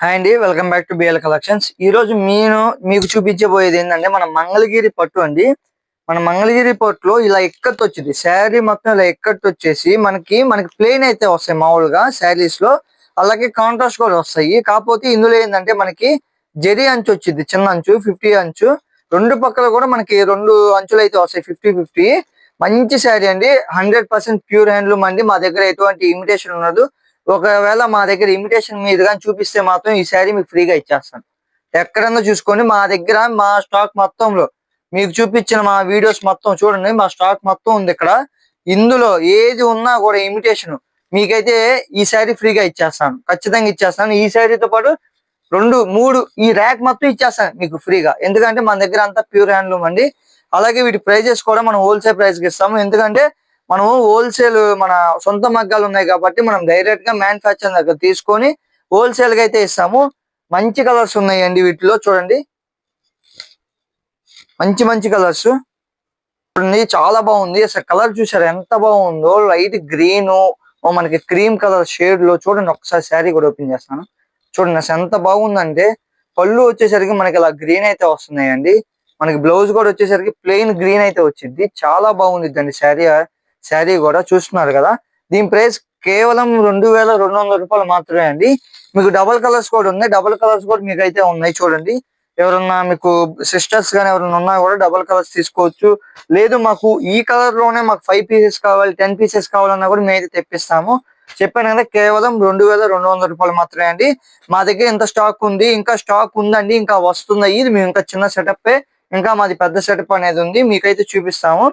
Hi అండి welcome back to BL collections. ఈ రోజు నేను మీకు చూపించబోయేది ఏంటంటే మన మంగళగిరి పట్టు అండి. మన మంగళగిరి పట్టులో ఇలా ఎక్కత్ వచ్చింది శారీ మొత్తం ఇలా ఎక్కత్ వచ్చేసి మనకి మనకి ప్లెయిన్ అయితే వస్తాయి మామూలుగా శారీస్లో. అలాగే కాంట్రాస్ట్ కూడా వస్తాయి. కాకపోతే ఇందులో ఏంటంటే మనకి జెరీ అంచు వచ్చింది చిన్న అంచు ఫిఫ్టీ అంచు. రెండు పక్కల కూడా మనకి రెండు అంచులు అయితే వస్తాయి ఫిఫ్టీ ఫిఫ్టీ మంచి శారీ అండి. హండ్రెడ్ పర్సెంట్ ప్యూర్ హ్యాండ్లూమ్ అండి. మా దగ్గర ఎటువంటి ఇమిటేషన్ ఉండదు. ఒకవేళ మా దగ్గర ఇమిటేషన్ మీద కానీ చూపిస్తే మాత్రం ఈ శారీ మీకు ఫ్రీగా ఇచ్చేస్తాను. ఎక్కడన్నా చూసుకోండి మా దగ్గర మా స్టాక్ మొత్తంలో మీకు చూపించిన మా వీడియోస్ మొత్తం చూడండి మా స్టాక్ మొత్తం ఉంది ఇక్కడ. ఇందులో ఏది ఉన్నా కూడా ఇమిటేషన్ మీకైతే ఈ శారీ ఫ్రీగా ఇచ్చేస్తాను. ఖచ్చితంగా ఇచ్చేస్తాను. ఈ శారీతో పాటు రెండు మూడు ఈ ర్యాక్ మొత్తం ఇచ్చేస్తాను మీకు ఫ్రీగా ఎందుకంటే మన దగ్గర అంతా ప్యూర్ హ్యాండ్లూమ్ అండి. అలాగే వీటి ప్రైజెస్ కూడా మనం హోల్సేల్ ప్రైస్కి ఇస్తాము. ఎందుకంటే మనం హోల్సేల్ మన సొంత మగ్గాలు ఉన్నాయి కాబట్టి మనం డైరెక్ట్గా మ్యానుఫ్యాక్చర్ దగ్గర తీసుకొని హోల్సేల్గా అయితే ఇస్తాము. మంచి కలర్స్ ఉన్నాయండి వీటిలో చూడండి. మంచి మంచి కలర్స్ చూడండి చాలా బాగుంది. అసలు కలర్ చూసారు? ఎంత బాగుందో. లైట్ గ్రీన్ మనకి క్రీమ్ కలర్ షేడ్లో చూడండి ఒకసారి శారీ కూడా ఓపెన్ చేస్తాను. చూడండి అసలు ఎంత బాగుందంటే పళ్ళు వచ్చేసరికి మనకి ఇలా గ్రీన్ అయితే వస్తున్నాయండి. మనకి బ్లౌజ్ కూడా వచ్చేసరికి ప్లెయిన్ గ్రీన్ అయితే వచ్చింది. చాలా బాగుంది అండి శారీ. శారీ కూడా చూస్తున్నారు కదా. దీని ప్రైస్ కేవలం రెండు వేల రెండు వందల రూపాయలు మాత్రమే అండి. మీకు డబల్ కలర్స్ కూడా ఉన్నాయి. డబల్ కలర్స్ కూడా మీకు అయితే ఉన్నాయి చూడండి. ఎవరన్నా మీకు సిస్టర్స్ కానీ ఎవరైనా ఉన్నా కూడా డబల్ కలర్స్ తీసుకోవచ్చు. లేదు మాకు ఈ కలర్లోనే మాకు ఫైవ్ పీసెస్ కావాలి టెన్ పీసెస్ కావాలన్నా కూడా మేము అయితే తెప్పిస్తాము. చెప్పాను కదా కేవలం రెండు వేల రెండు వందల రూపాయలు మాత్రమే అండి. మా దగ్గర ఇంత స్టాక్ ఉంది ఇంకా స్టాక్ ఉందండి ఇంకా వస్తుంది ఇది మేము ఇంకా చిన్న సెటప్ ఇంకా మాది పెద్ద సెటప్ అనేది ఉంది. మీకైతే చూపిస్తాము.